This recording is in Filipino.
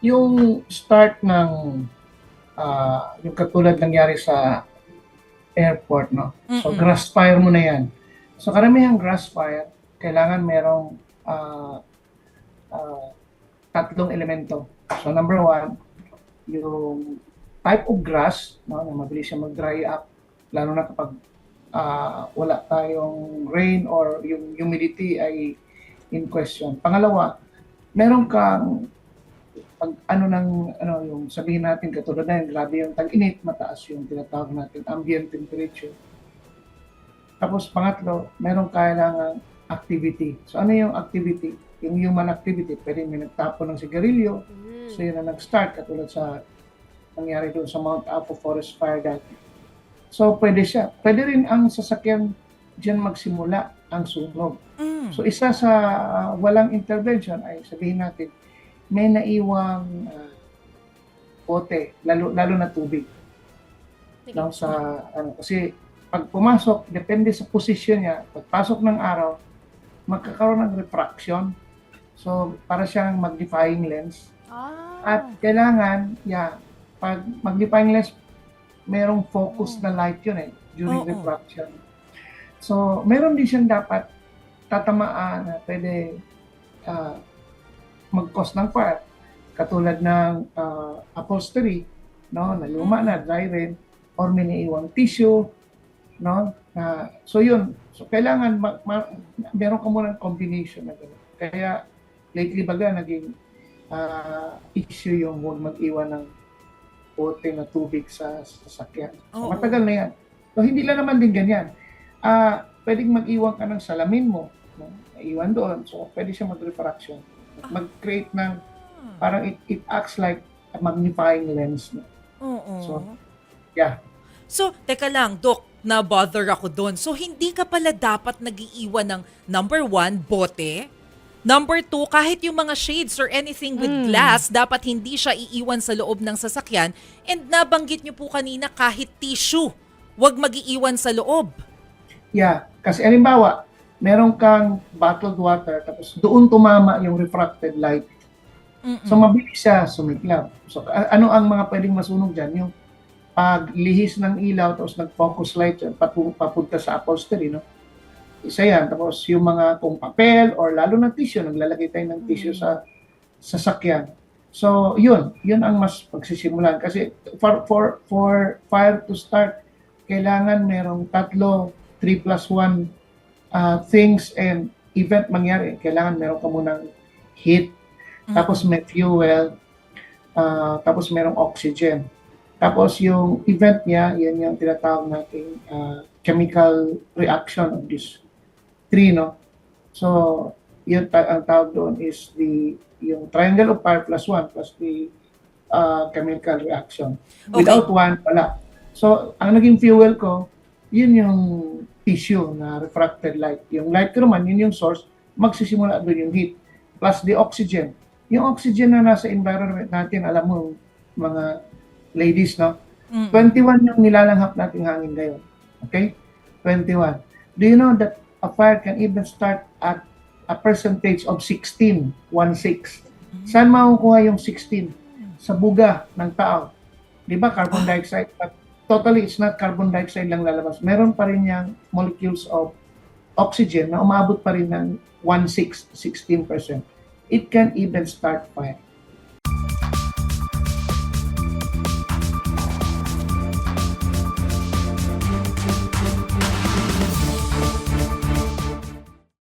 yung start ng ah, yung katulad nangyari sa airport, no? So, Mm-mm. grass fire mo na yan. So, karamihang grass fire, kailangan merong ah, ah, tatlong elemento. So, number one, yung type of grass, no, na mabilis siya mag-dry up, lalo na kapag ah, wala tayong rain or yung humidity ay in question. Pangalawa, meron kang pag ano ng ano yung sabihin natin katulad na yun, grabe yung tag-init, mataas yung tinatawag natin ambient temperature. Tapos pangatlo, meron kailangan activity. So ano yung activity? Yung human activity, pwede may nagtapon ng sigarilyo, so yun na nag-start katulad sa nangyari doon sa Mount Apo Forest Fire dati. So pwede siya. Pwede rin ang sasakyan diyan magsimula ang sunog. Mm. So isa sa uh, walang intervention ay sabihin natin may naiwang uh, bote, lalo lalo na tubig. No, sa ano kasi pag pumasok depende sa position niya, pagpasok ng araw magkakaroon ng refraction. So para siyang magnifying lens Ah. at kailangan yeah, pag magnifying lens merong focus na light yun eh during Oo. refraction. So meron din siyang dapat tatamaan na pwede ah, mag-cause ng fire katulad ng ah, upholstery no na luma na dry rin or may naiwang tissue no na so yun so kailangan ma, ma, meron ka muna combination na gano'n. kaya lately baga naging ah, issue yung huwag mag-iwan ng bote na tubig sa sa sasakyan. So, Oo. matagal na yan. So, hindi lang naman din ganyan. Ah, pwedeng mag-iwan ka ng salamin mo. No? Iwan doon. So, pwede siya mag-refraction. Mag-create ng, parang it, it acts like a magnifying lens. No? Oo. So, yeah. So, teka lang, Dok, na-bother ako doon. So, hindi ka pala dapat nagiiwan ng number one, bote. Number two, kahit yung mga shades or anything with glass, dapat hindi siya iiwan sa loob ng sasakyan. And nabanggit niyo po kanina, kahit tissue, wag magiiwan sa loob. Yeah. Kasi, halimbawa, meron kang bottled water, tapos doon tumama yung refracted light. Mm-mm. So mabilis siya sumiklab. So ano ang mga pwedeng masunog dyan? Yung paglihis ng ilaw tapos nag-focus light yan, patu- papunta sa upholstery, no? Isa yan. Tapos yung mga kung papel or lalo na tissue, naglalagay tayo ng tissue sa sasakyan. So yun, yun ang mas pagsisimulan. Kasi for, for, for fire to start, kailangan merong tatlo, 3 plus 1 uh, things and event mangyari. Kailangan meron ka munang heat, tapos may fuel, ah, tapos merong oxygen. Tapos yung event niya, yan yung tinatawag nating ah, chemical reaction of this three, no? So, yun ta- ang tawag doon is the yung triangle of fire plus one plus the ah, chemical reaction. Without one, wala. So, ang naging fuel ko, yun yung tissue na refracted light. Yung light ko naman, yun yung source, magsisimula doon yung heat. Plus the oxygen. Yung oxygen na nasa environment natin, alam mo, mga ladies, no? Mm-mm. 21 yung nilalanghap nating hangin ngayon. Okay? 21. Do you know that a fire can even start at a percentage of 16, 1-6. Saan makukuha yung 16? Sa buga ng tao. Di ba carbon dioxide? Totally, it's not carbon dioxide lang lalabas. Meron pa rin yung molecules of oxygen na umabot pa rin ng 1-6, 16%. It can even start fire.